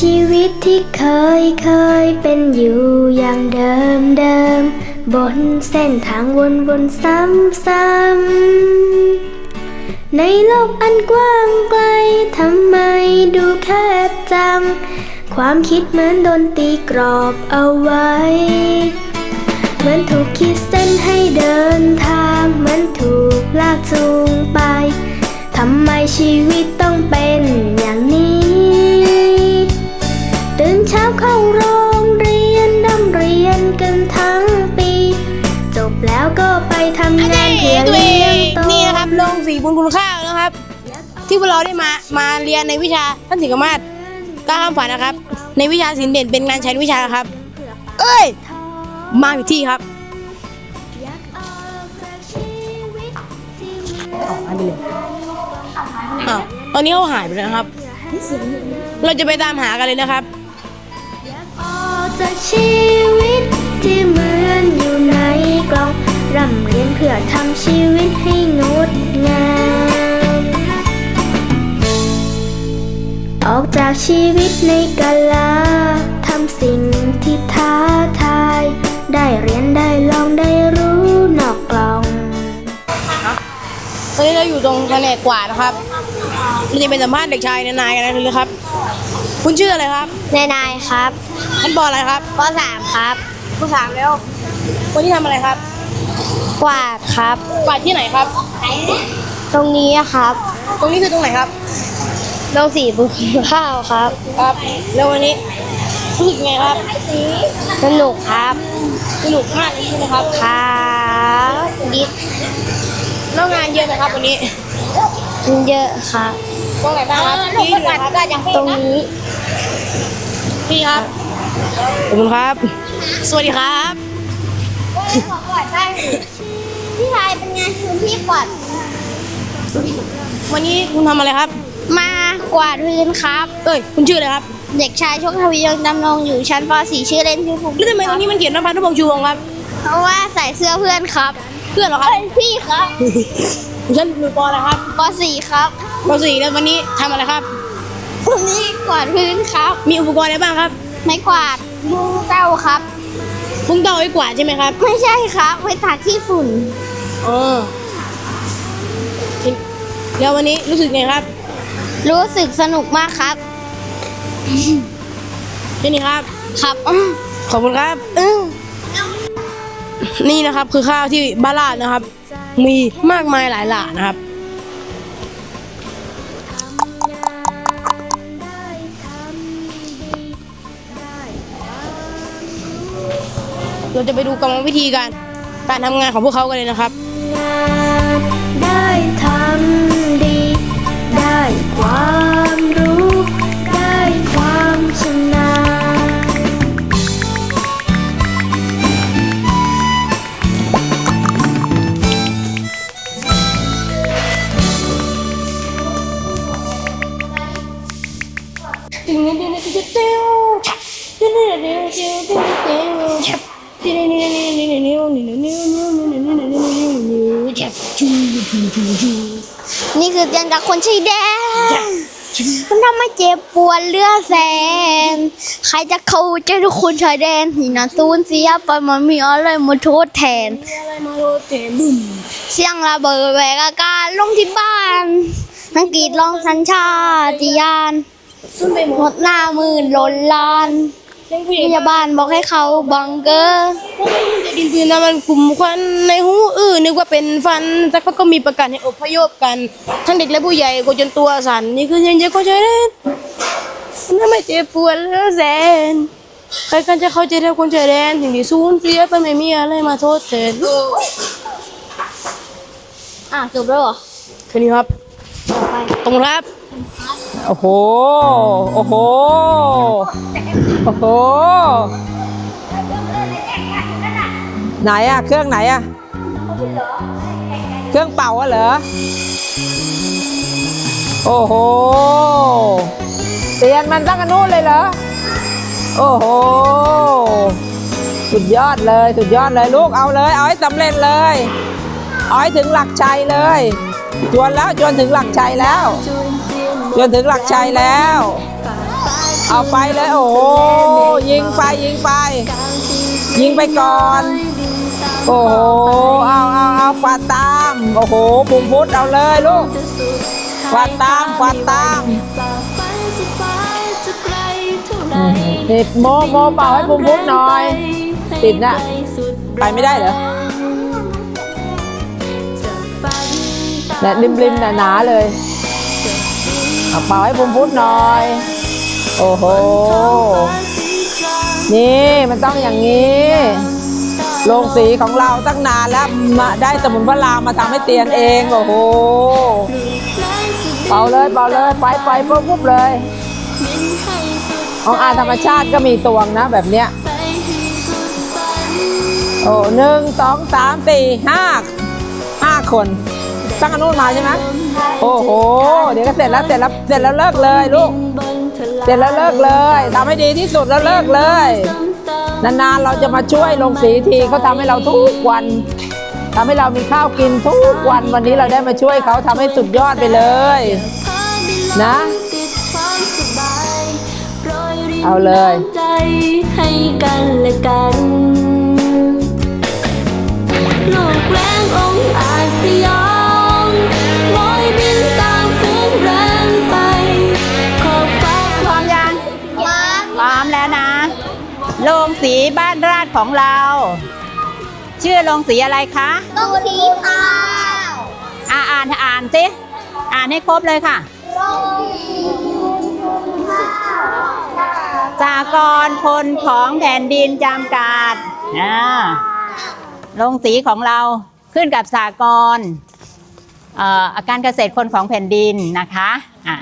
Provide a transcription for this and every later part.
ชีวิตที่เคยเคยเป็นอยู่อย่างเดิมเดิม บนเส้นทางวนวนซ้ำซ้ำในโลกอันกว้างไกลทำไมดูแคบจัง ความคิดเหมือนโดนตีกรอบเอาไว้ เหมือนถูกขีดเส้นให้เดินทางเหมือนถูกลากจูงไปทำไมชีวิตต้องเป็นอย่างนี้ ตื่นเช้าเข้าโรงเรียนดำเรียนกันทั้งปี จบแล้วก็ไปทำงานเพื่อตัวเอเลี้ยงงโตนี่นะครับโรงสีบุญคุณข้าวนะครับ ที่พวกเราได้มามาเรียนในวิชาท่านสิงห์มาศกล้าข้ามฝันนะครับ ในวิชาศิลป์เด่นเป็นงานใช้วิชาครับ เอ้ย มาอยู่ที่ครับอยากออกจากชีวิตที่มีอ้าวหายไปเลยอ้าวตอนนี้เขาหายไปแล้วนะครับ เราจะไปตามหากันเลยนะครับอยากออก จากชีวิตที่เหมือนอยู่ในกล่อง ร่ำเรียนเพื่อทำชีวิตให้งดงาม ออกจากชีวิตในกาลาทำสิ่งที่ท้าทาย ได้เรียนได้ลองได้รู้นอกกล่อง ตอนนี้เราอยู่ตรงแผนกกวาดนะครับเราจะไปสัมภาษณ์เด็กชายนายๆกันเลยครับ คุณชื่ออะไรครับ นายนายครับท่านปออะไรครับปสามครับปสามแล้ว วันนี้ทำอะไรครับ กวาดครับ กวาดที่ไหนครับ ตรงนี้ครับ ตรงนี้คือตรงไหนครับโรงสีบุญข้าวครับ ครับ แล้ววันนี้รู้สึกไงครับ สนุกครับ สนุกมากเลยใช่ไหมครับ ครับดิฟแล้วงานเยอะไหมครับวันนี้ เยอะครับตรงไหนบ้างครับที่อยู่นะครับตรงนี้ พี่ครับ ขอบคุณครับ สวัสดีครับกวาดได้พี่ชายเป็นไงคุณพี่กวาดวันนี้คุณทำอะไรครับ มากวาดพื้นครับ เอ้ย คุณชื่ออะไรครับเด็กชายโชคทวียังดำรงอยู่ชั้นป .4 ชื่อเล่นชื่อภูมิแล้วทำไมตรงนี้มันเขียนว่าพันธุพงษ์ชูวงศ์ครับ เพราะว่าใส่เสื้อเพื่อนครับเพื่อนเหรอครับพี่ครับฉันอยู่ปออะไรครับป .4 ครับปสี่แล้ววันนี้ทำอะไรครับ วันนี้กวาดพื้นครับ มีอุปกรณ์อะไรบ้างครับ ไม้กวาดมูเต้าครับพุงเต้าไว้กวาดใช่ไหมครับไม่ใช่ครับไว้ตากที่ฝุ่นอ๋อแล้ววันนี้รู้สึกไงครับรู้สึกสนุกมากครับ แค่นี้ครับ ครับขอบคุณครับนี่นะครับคือข้าวที่บ้านลาดนะครับ มีมากมายหลายหลานะครับ เราจะไปดูกรรมวิธีการการทำงานของพวกเขากันเลยนะครับ ได้ทำดี ได้ควา นี่คือเตียงจากคนชายแดนมันทำให้เจ็บปวดเลือดแสน ใครจะเข้าใจทุกคนชายแดนที่น่าสูญเสียไปมันมีอะไรมาทดแทนเสียงระเบิดแหวกอากาศลงที่บ้านทั้งกรีดร้องสัญชาติยานหมดหน้ามืดหล่นลาน พยาบาลบอกให้เขาบังเกอร์ดินปืนน้ำมันกลุ่มควันในหูอื้อนึกว่าเป็นฟันสักพักก็มีประกาศให้อพยพกัน ทั้งเด็กและผู้ใหญ่ก็จนตัวสั่นนี่คือเสียงเจ็บของชายแดนทำไมเจ็บปวดเหลือแสนใครกันจะเข้าใจได้คนชายแดนถึงที่สูญเสียไปไม่มีอะไรมาทดแทนอะจบแล้วเหรอแค่นี้ครับต่อไปตรงครับ โอ้โห โอ้โห โอ้โห ไหนอะเครื่องไหนอะเครื่องเป่าอะเหรอ โอ้โหเตียนมันตั้งกันนู้นเลยเหรอ โอ้โห สุดยอดเลย สุดยอดเลยลูกเอาเลย เอาให้สำเร็จเลย เอาให้ถึงหลักชัยเลย จวนแล้วจวนถึงหลักชัยแล้วจนถึงหลักชัยแล้ว เอาไปเลยโอ้ยิงไปยิงไป ยิงไปก่อน โอ้โหเอาเอาเอากวาดตามโอ้โหปุ่มพุทธเอาเลยลูกกวาดตามกวาดตามติดโมโมเป่าให้ปุ่มพุทธหน่อย ติดน่ะไปไม่ได้เหรอเนี่ยริมริมๆหนาๆเลยเอาเป่าให้ปุ่มพุทธหน่อย โอ้โห นี่มันต้องอย่างนี้โรงสีของเราตั้งนานแล้วมาได้สมุนพระรามมาทำให้เตียนเองโอ้โหเป่าเลยเป่าเลยไปไปปุ๊บปุ๊บเลยของอาธรรมชาติก็มีตวงนะแบบเนี้ยโอ้หนึ่งสองสามสี่ห้าห้าคนตั้งอนนุนมาใช่ไหม โอ้โห เดี๋ยวก็เสร็จแล้วเสร็จแล้วเสร็จแล้วเลิกเลยลูก เสร็จแล้วเลิกเลยทำให้ดีที่สุดแล้วเลิกเลย นานๆเราจะมาช่วยลงสีทีเขาทำให้เราทุกวันทำให้เรามีข้าวกินทุกวันวันนี้เราได้มาช่วยเขาทำให้สุดยอดไปเลย นะ เอาเลยให้กันและกันโลกแรงองอาจสยอง โรงสีบ้านราชของเรา ชื่อโรงสีอะไรคะต้องสีขาวอ่าอ่านอ่านสิอ่านให้ครบเลยค่ะจากรคนของแผ่นดินจำกัดอ่าโรงสีของเราขึ้นกับสากรณ์เอ่ออาการเกษตรคนของแผ่นดินนะคะอะ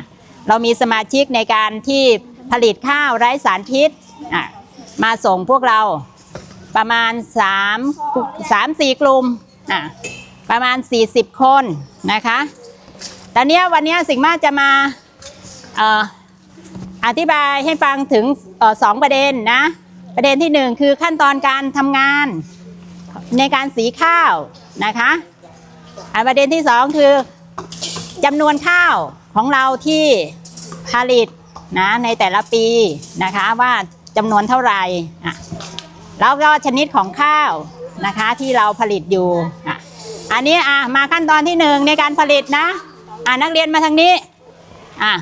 เรามีสมาชิกในการที่ผลิตข้าวไร้สารพิษอะ มาส่งพวกเราประมาณ3 3 4 กลุ่มอะประมาณ 40 คนนะคะ ตอนนี้วันนี้สิ่งมากจะมาออธิบายให้ฟังถึงออสองประเด็นนะ ประเด็นที่หนึ่งคือขั้นตอนการทำงานในการสีข้าวนะคะประเด็นที่สองคือจำนวนข้าวของเราที่ผลิตนะในแต่ละปีนะคะว่า จำนวนเท่าไหร่อะแล้วก็ชนิดของข้าวนะคะที่เราผลิตอยู่อะอันนี้อะมาขั้นตอนที่หนึ่งในการผลิตนะอะนักเรียนมาทางนี้อะ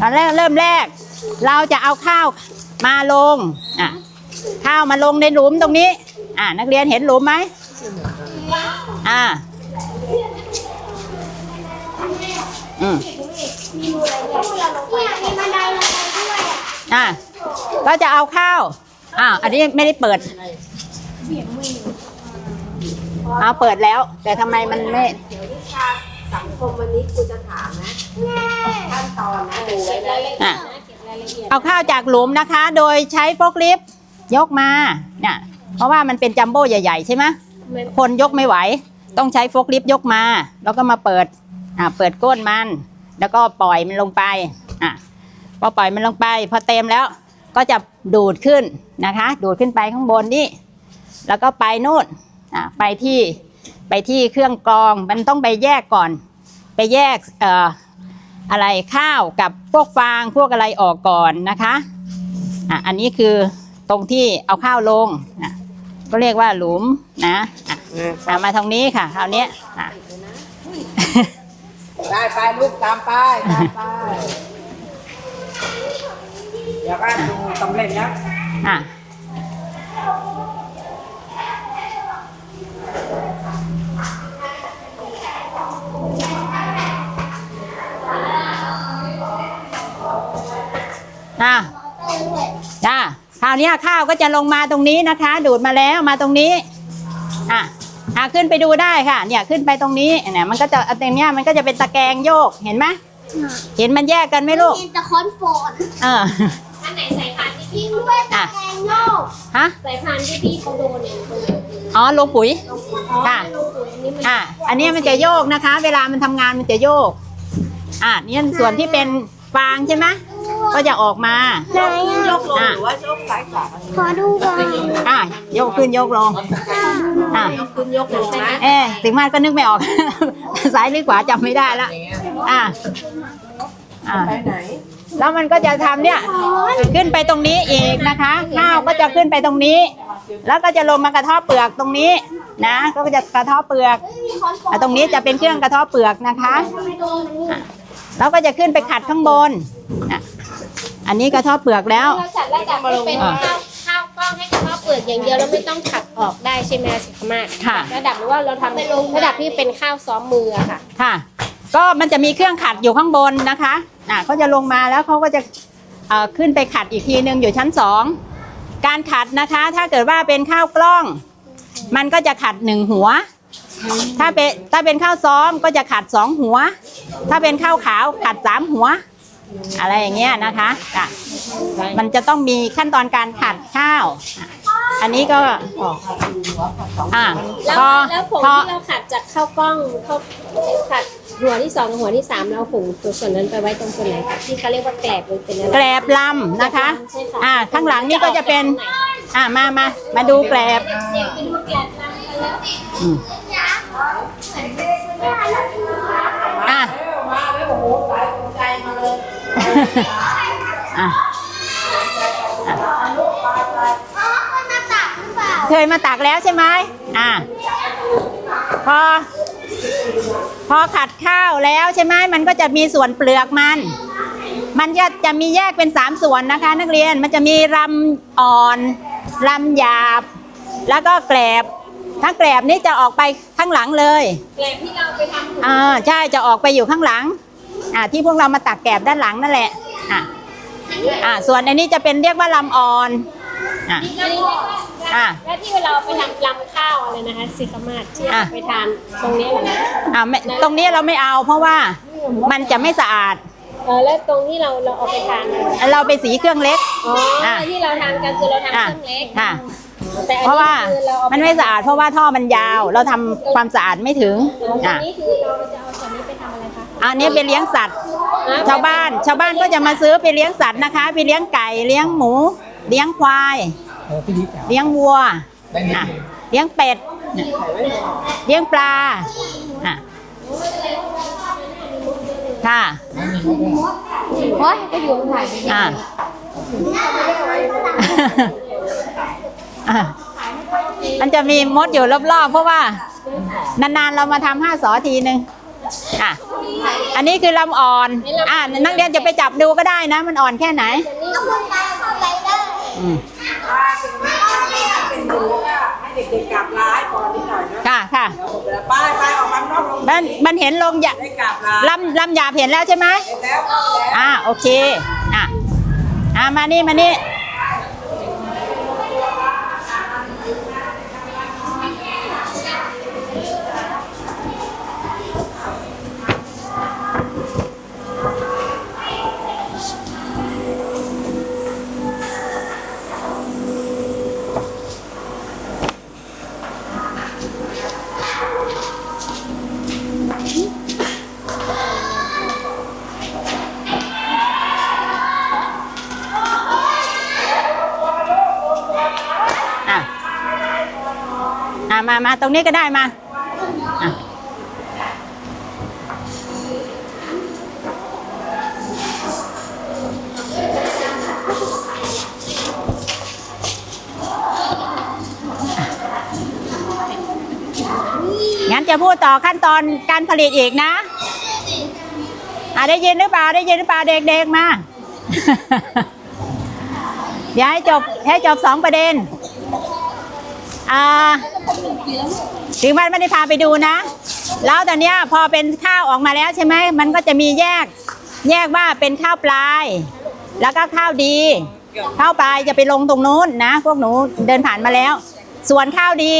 ตอนแรกเริ่มแรก เราจะเอาข้าวมาลงอะข้าวมาลงในหลุมตรงนี้ อะนักเรียนเห็นหลุมไหมอ่าอืมอะ ก็จะเอาข้าวอ่าอันนี้ไม่ได้เปิด เอาเปิดแล้ว แต่ทำไมมันไม่อะเอาข้าวจากหลุมนะคะ โดยใช้โฟกลิฟต์ยกมาเนี่ยเพราะว่ามันเป็นจัมโบ้ใหญ่ๆใช่ไหมคนยกไม่ไหว ต้องใช้โฟกลิฟต์ยกมา แล้วก็มาเปิดอะเปิดก้นมัน แล้วก็ปล่อยมันลงไปอะ พอปล่อยมันลงไป พอเต็มแล้วก็จะดูดขึ้นนะคะ ดูดขึ้นไปข้างบนนี่แล้วก็ไปนู่นไปที่ไปที่เครื่องกรองมันต้องไปแยกก่อน ไปแยกอออะไรข้าวกับพวกฟางพวกอะไรออกก่อนนะคะอะอันนี้คือตรงที่เอาข้าวลงอะก็เรียกว่าหลุมนะอะมาทางนี้ค่ะคราวนี้อะได้ไปลูกตามไปตามไป เดี๋ยวก็ดูสำเร็จแล้วอะอะจ้าคราวนี้ข้าวก็จะลงมาตรงนี้นะคะ ดูดมาแล้วมาตรงนี้อะอะขึ้นไปดูได้ค่ะ เนี่ยขึ้นไปตรงนี้เนี่ยมันก็จะอันเนี้ยมันก็จะเป็นตะแกรงโยกเห็นไหม เห็นมันแยกกันไหมลูก เห็นแต่คอนโฟนเออ อันไหนสายพันธุ์ที่ทิ้พี่งด้วยตะอะแกรงโยกฮะ สายพันธุ์ที่พี่เขาโดนเนี่ยตรงนี้อ๋อลงปุ๋ย อ๋อค่ะลูกปุ๋ยอันนี้มันอะ อันเนี้ยมันจะโยกนะคะ เวลามันทำงานมันจะโยก อะนี่ส่วนที่เป็นฟางใช่ไหมก็จะออกมา ไหนอะอะขอดูก่อนอะโยกขึ้นโยกลง อะขึ้นยกลงนะเอ๊ะถึงมากก็นึกไม่ออก ซ้ายหรือขวาจำไม่ได้ละ อะ อะไปไหน แล้วมันก็จะทำเนี่ยขึ้นไปตรงนี้อีกนะคะข้าวก็จะขึ้นไปตรงนี้ แล้วก็จะลงมากระเทาะเปลือกตรงนี้นะก็จะกระเทาะเปลือกอะตรงนี้จะเป็นเครื่องกระเทาะเปลือกนะคะอะแล้วก็จะขึ้นไปขัดข้างบนอะอันนี้กระเทาะเปลือกแล้ว เราจัดระดับให้เป็นข้าวข้าวกล้องให้ข้าวเปลือกอย่างเดียวแล้วไม่ต้องขัดออกได้ใช่ไหมสิคะมากค่ะ ระดับหรือว่าเราทำระดับที่เป็นข้าวซ้อมมืออะค่ะ ค่ะ ก็มันจะมีเครื่องขัดอยู่ข้างบนนะคะอะเขาจะลงมาแล้วเขาก็จะขึ้นไปขัดอีกทีหนึ่งอยู่ชั้นสองการขัดนะคะ ถ้าเกิดว่าเป็นข้าวกล้อง มันก็จะขัดหนึ่งหัว ถ้าเป็นถ้าเป็นข้าวซ้อมก็จะขัดสองหัว ถ้าเป็นข้าวขาวขัดสามหัว อะไรอย่างเงี้ยนะคะะมันจะต้องมีขั้นตอนการขัดข้าว อันนี้ก็อะแล้วแล้วผงที่เราขัดจากข้าวกล้องข้าขัด หัวที่สองหัวที่สามเราผงตัวส่วนนั้นไปไว้ตรงส่วนไหนคะที่เขาเรียกว่าแกลบหรือเป็นอะไรแกลบลำนะคะ ใช่ค่ะอ่าข้างหลังนี่ก็จะเป็น อ่ามามามาดูแกลบอืมอะอะเคยมาตักแล้วใช่ไหมอะพอ พอขัดข้าวแล้วใช่ไหมมันก็จะมีส่วนเปลือกมัน มันจะจะมีแยกเป็นสามส่วนนะคะ นักเรียนมันจะมีรำอ่อนรำหยาบ แล้วก็แกลบถ้าแกลบนี่จะออกไปข้างหลังเลยแกลบที่เราไปทำอ่าใช่จะออกไปอยู่ข้างหลังอ่าที่พวกเรามาตักแกลบด้านหลังนั่นแหละอ่าอ่าส่วนอันนี้จะเป็นเรียกว่าลำอ่อน อ่าแล้วนี่อะ แล้วที่เราไปทำลำข้าวอะไรนะคะสิคะมาศที่อะเราไปทานตรงนี้เหรอคะอ่าไม่ตรงนี้เราไม่เอาเพราะว่ามันจะไม่สะอาด เออแล้วตรงที่เราเราเอาไปทานอะไรเราไปสีเครื่องเล็ก อ๋ออะที่เราทานกันคือเราทำอ่าเครื่องเล็กค่ะ แต่อันเพราะว่านี้คือเราเอามันไม่สะอาดเพราะว่าท่อมันยาว เราทำความสะอาดไม่ถึงตรงอะนี้คือเราจะเอาส่วนนี้ไปทำอะไรคะอันนี้ไปเลี้ยงสัตว์อะชาวบ้าน ชาวบ้านก็จะมาซื้อไปเลี้ยงสัตว์นะคะ ไปเลี้ยงไก่ เลี้ยงหมู เลี้ยงควายเลี้ยงวัวอะเลี้ยงเป็ดเนี่ยเลี้ยงปลาอะค่ะโอ้ยก็อยู่ถ่ายไปอะ อะ มันจะมีมดอยู่รอบๆ เพราะว่า นานๆ เรามาทำห้าสอทีหนึ่งอะ อันนี้คือลำอ่อน อะ นักเรียนจะไปจับดูก็ได้นะ มันอ่อนแค่ไหน อืมให้เด็กๆกราบลาให้พรนิดหน่อยนะค่ะค่ะไปไปออกมานอกโรงมันมันเห็นลงหยาได้กราบลาลำลำหยาบเห็นแล้วใช่ไหมเสร็จแล้ว อ่าโอเค อะอ่ามานี่มานี่ มามาตรงนี้ก็ได้มางั้นจะพูดต่อขั้นตอนการผลิตอีกนะอะได้ยินหรือเปล่าได้ยินหรือเปล่าเด็กๆมาเดี๋ยวให้จบให้จบสองประเด็นอ่า ถึงมันไม่ได้พาไปดูนะ แล้วตอนนี้พอเป็นข้าวออกมาแล้วใช่ไหมมันก็จะมีแยก แยกว่าเป็นข้าวปลาย แล้วก็ข้าวดี ข้าวปลายจะไปลงตรงนู้นนะ พวกหนูเดินผ่านมาแล้ว ส่วนข้าวดี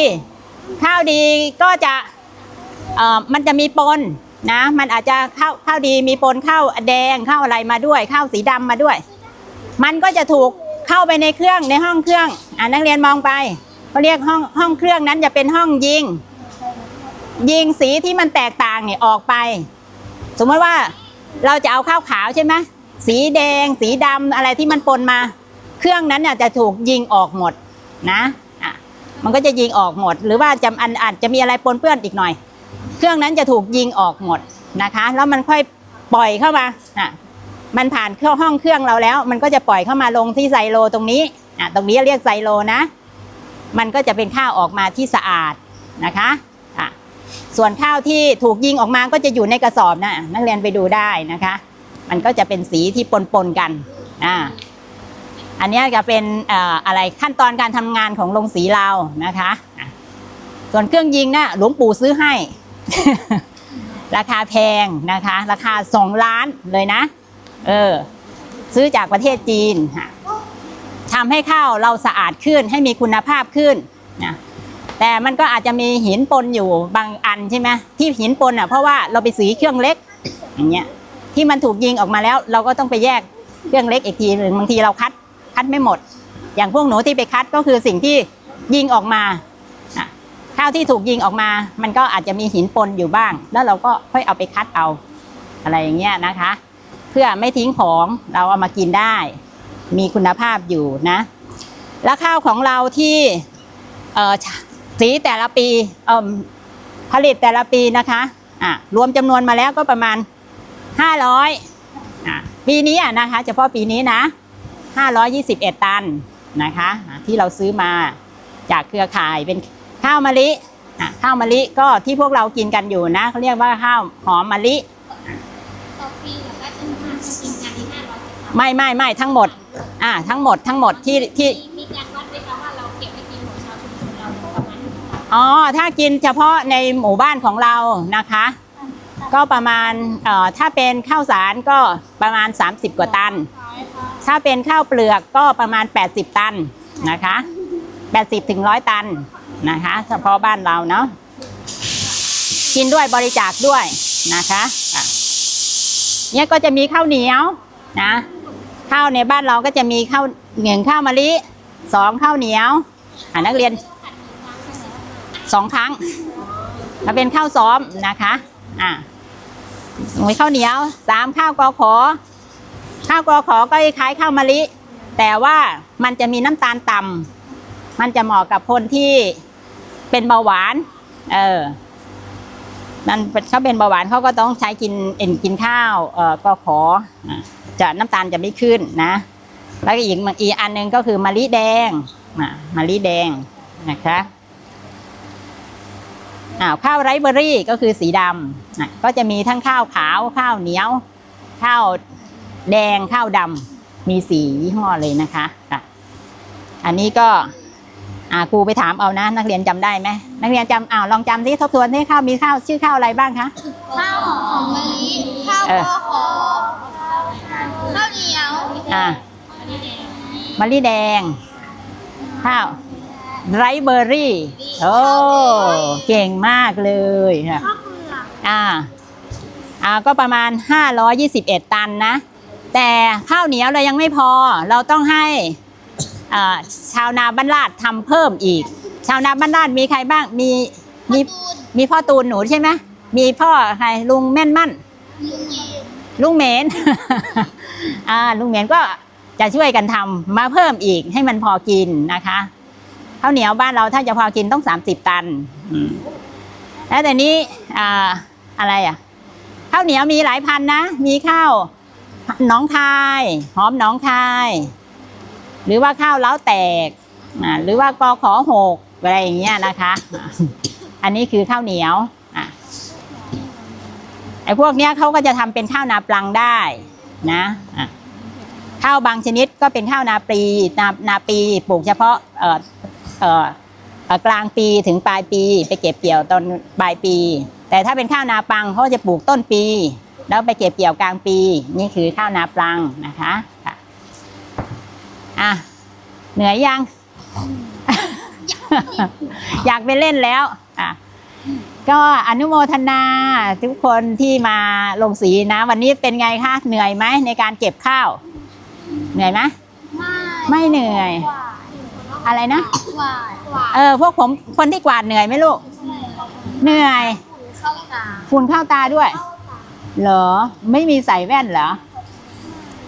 ข้าวดีก็จะเอ่อมันจะมีปนนะ มันอาจจะข้าวข้าวดีมีปนข้าวแดงข้าวอะไรมาด้วย ข้าวสีดำมาด้วย มันก็จะถูกเข้าไปในเครื่องในห้องเครื่อง อ่านักเรียนมองไป เขาเรียกห้องห้องเครื่องนั้นจะเป็นห้องยิง ยิงสีที่มันแตกต่างเนี่ยออกไป สมมติว่าเราจะเอาข้าวขาวใช่ไหมสีแดง สีดำอะไรที่มันปนมา เครื่องนั้นเนี่ยจะถูกยิงออกหมดนะอะมันก็จะยิงออกหมด หรือว่าจะอันอาจจะมีอะไรปนเปื้อนอีกหน่อย เครื่องนั้นจะถูกยิงออกหมดนะคะ แล้วมันค่อยปล่อยเข้ามาอะมันผ่านเข้าห้องเครื่องเราแล้ว มันก็จะปล่อยเข้ามาลงที่ไซโลตรงนี้อะตรงนี้เรียกไซโลนะ มันก็จะเป็นข้าวออกมาที่สะอาดนะคะะส่วนข้าวที่ถูกยิงออกมาก็จะอยู่ในกระสอบนะนักเรียนไปดูได้นะคะ มันก็จะเป็นสีที่ปนๆกันอ่าอันนี้จะเป็นอะไรขั้นตอนการทำงานของโรงสีเรานะคะอะส่วนเครื่องยิงนะ่ะหลวงปู่ซื้อให้ ราคาแพงนะคะ ราคาสองล้านเลยนะ เออ ซื้อจากประเทศจีนค่ะ ทำให้ข้าวเราสะอาดขึ้นให้มีคุณภาพขึ้นนะแต่มันก็อาจจะมีหินปนอยู่บางอันใช่ไหมที่หินปนอะเพราะว่าเราไปสีเครื่องเล็กอย่างเงี้ยที่มันถูกยิงออกมาแล้ว เราก็ต้องไปแยกเครื่องเล็กอีกทีหนึ่งบางทีเราคัดคัดไม่หมด อย่างพวกหนูที่ไปคัดก็คือสิ่งที่ยิงออกมาข้าวที่ถูกยิงออกมา มันก็อาจจะมีหินปนอยู่บ้าง แล้วเราก็ค่อยเอาไปคัดเอาอะไรอย่างเงี้ยนะคะ เพื่อไม่ทิ้งของเราเอามากินได้ มีคุณภาพอยู่นะ แล้วข้าวของเราที่สีแต่ละปีผลิตแต่ละปีนะคะะรวมจำนวนมาแล้วก็ประมาณห้าร้อยอะปีนี้นะคะ เฉพาะปีนี้นะห้าร้อยี่สิบเอ็ดตันนะคะ ที่เราซื้อมาจากเครือข่ายเป็นข้าวมะลิข้าวมะลิก็ที่พวกเรากินกันอยู่นะเขาเรียกว่าข้าวหอมมะลิต่อปี ไม่ไม่ไม่ทั้งหมด อ่า ทั้งหมดทั้งหมดที่ที่มีการวัดไหมคะว่าเราเก็บไปกินของชาวชุมชนเราประมาณอ๋อถ้ากินเฉพาะในหมู่บ้านของเรานะคะ ก็ประมาณเอ่อถ้าเป็นข้าวสารก็ประมาณ 30 กว่าตัน ถ้าเป็นข้าวเปลือกก็ประมาณ 80 ตันนะคะ 80ถึง100 ตันนะคะ เฉพาะบ้านเราเนาะกินด้วยบริจาคด้วยนะคะอะเนี่ยก็จะมีข้าวเหนียวนะ ข้าวในบ้านเราก็จะมีข้าวหนึ่งข้าวมะลิสองข้าวเหนียวอ่านักเรียนสองครั้งถ้าเป็นข้าวซ้อมนะคะอ่ามีข้าวเหนียวสามข้าวกอขอ ข้าวกอขอก็คล้ายข้าวมะลิ แต่ว่ามันจะมีน้ำตาลต่ำมันจะเหมาะกับคนที่เป็นเบาหวาน เออมันเขาเป็นเบาหวานเขาก็ต้องใช้กินเอ็นกินข้าว เอ่อก็ขออะ จะน้ำตาลจะไม่ขึ้นนะ แล้วก็อีกอีกอันหนึ่งก็คือมะลิแดงอะมะลิแดงนะคะอ้าวข้าวไรเบอรี่ก็คือสีดำก็จะมีทั้งข้าวขาวข้าวเหนียว ข้าวแดงข้าวดำมีสียี่ห้อเลยนะคะอะอันนี้ก็ครูไปถามเอานะ นักเรียนจำได้ไหมนักเรียนจำอ้าวลองจำที่ทบทวนที่ข้าวมีข้าวชื่อข้าวอะไรบ้างคะข้าวหอมมะลิข้าวเออกอ ขอข้าวเหนียวอ่ามะลิแดง ข้าวไรซ์เบอร์รี่ โอ้ เก่งมากเลยค่ะอ่าอ่าก็ประมาณ 521 ตันนะ แต่ข้าวเหนียวเรายังไม่พอ เราต้องให้อ่าชาวนาบ้านลาดทำเพิ่มอีก ชาวนาบ้านลาดมีใครบ้าง มี มี มีพ่อตูนหนูใช่ไหม มีพ่อใครลุงแม่นมั่น ลุง เหมน อ่าลุงเหมนก็จะช่วยกันทำมาเพิ่มอีกให้มันพอกินนะคะข้าวเหนียวบ้านเราถ้าจะพอกินต้อง30ตันอืมแล้วแต่นี้อ่าอะไรอะข้าวเหนียวมีหลายพันนะ มีข้าวหนองคายหอมหนองคาย หรือว่าข้าวเล้าแตกอ่าหรือว่ากอขอหกอะไรอย่างเงี้ยนะคะอ่าอันนี้คือข้าวเหนียวอะ ไอ้พวกเนี้ยเขาก็จะทำเป็นข้าวนาปลังได้นะข้าวบางชนิดก็เป็นข้าวนาปีนานาปีปลูกเฉพาะเอ่อเอ่อกลางปีถึงปลายปี ไปเก็บเกี่ยวตอนปลายปี แต่ถ้าเป็นข้าวนาปังเขาจะปลูกต้นปี แล้วไปเก็บเกี่ยวกลางปี นี่คือข้าวนาปลังนะคะค่ะอะเหนื่อยยัง อยากไปเล่นแล้ว ก็อนุโมทนาทุกคนที่มาลงสีนะ วันนี้เป็นไงคะเหนื่อยไหมในการเก็บข้าว เหนื่อยไหมไม่เหนื่อย อะไรนะหวานหวานเออพวกผมคนที่กวาดเหนื่อยไหมลูก เหนื่อยเข้าตาฝุ่นเข้าตาด้วย เหรอ ไม่มีใส่แว่นเหรอ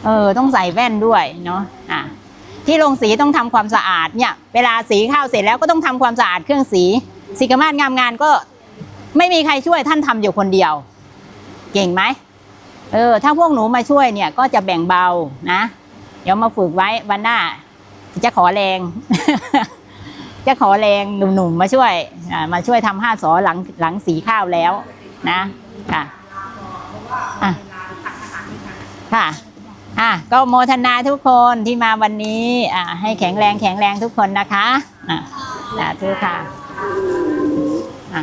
เออ ต้องใส่แว่นด้วยเนาะอะที่ลงสีต้องทำความสะอาดเนี่ย เวลาสีข้าวเสร็จแล้วก็ต้องทำความสะอาดเครื่องสีสีกมาศงามงานก็ ไม่มีใครช่วยท่านทำอยู่คนเดียว เก่งไหมเออ ถ้าพวกหนูมาช่วยเนี่ย ก็จะแบ่งเบานะ เดี๋ยวมาฝึกไว้วันหน้า จะขอแรง จะขอแรงหนุ่มๆมาช่วยมาช่วยทำห้าสอหลังหลังสีข้าวแล้ว นะค่ะค่ะอะก็โมทนาทุกคนที่มาวันนี้อะให้แข็งแรงแข็งแรงทุกคนนะคะอะสาธุค่ะอะ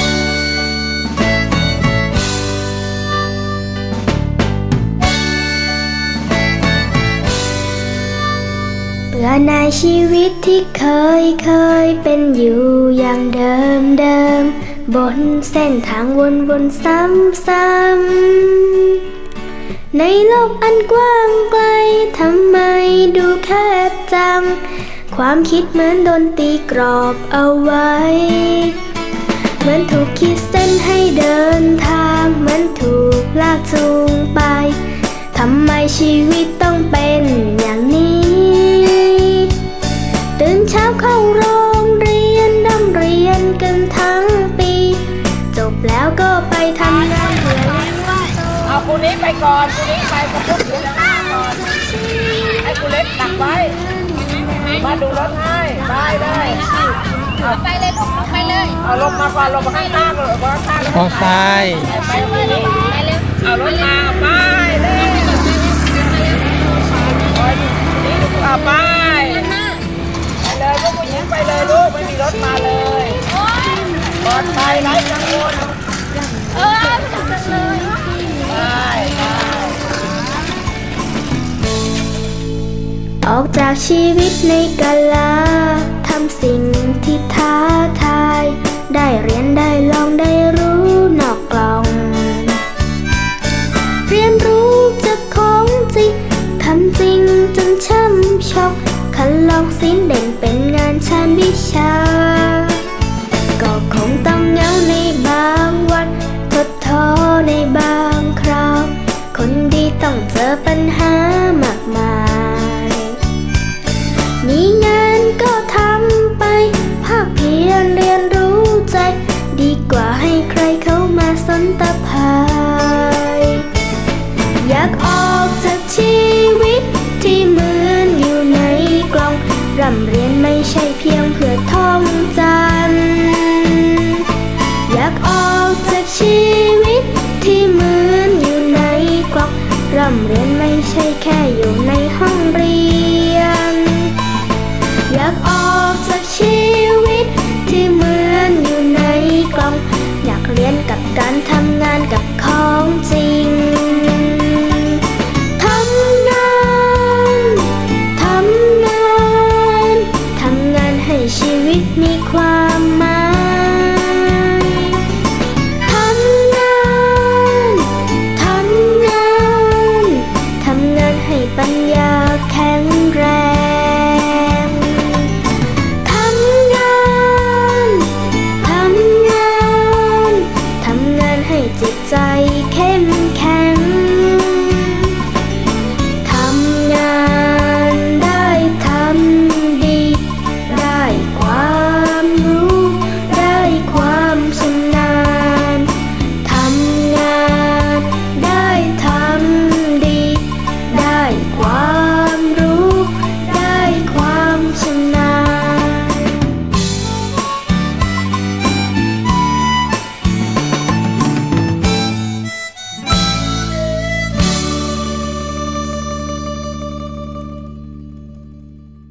บื่อในชีวิตที่เคยเคยเป็นอยู่อย่างเดิมเดิม บนเส้นทางวนวนซ้ำซ้ำในโลกอันกว้างไกลทำไมดูแคบจัง ความคิดเหมือนโดนตีกรอบเอาไว้เหมือนถูกขีดเส้นให้เดินทางเหมือนถูกลากจูงไปทำไมชีวิตต้องเป็นอย่างนี้ ไปก่อนกูนี้ไปกับพวกเดี๋ยวจะมาก่อนให้กูเล็กตักไว้ มาดูรถให้ไปเลยเอาไปเลยลูกไปเลยเอาลงมาก่อนลงมาข้างล่างเลยมาข้างล่างออกซ้ายไปเลยเอารถมาไปเลยเอาไปไปเลยลูกผู้หญิงไปเลยลูกไม่มีรถมาเลยปลอดภัยไร้กังวล ออกจากชีวิตในกาลาทำสิ่งที่ท้าทาย ได้เรียนได้ลองได้รู้นอกกล่อง เรียนรู้จากของจริงทำจริงจนช่ำชอกคันลองสิ้นเด่นเป็นงานชานวิชา ก็คงต้องเหงาในบางวันทดท้อในบางคราว คนดีต้องเจอปัญหา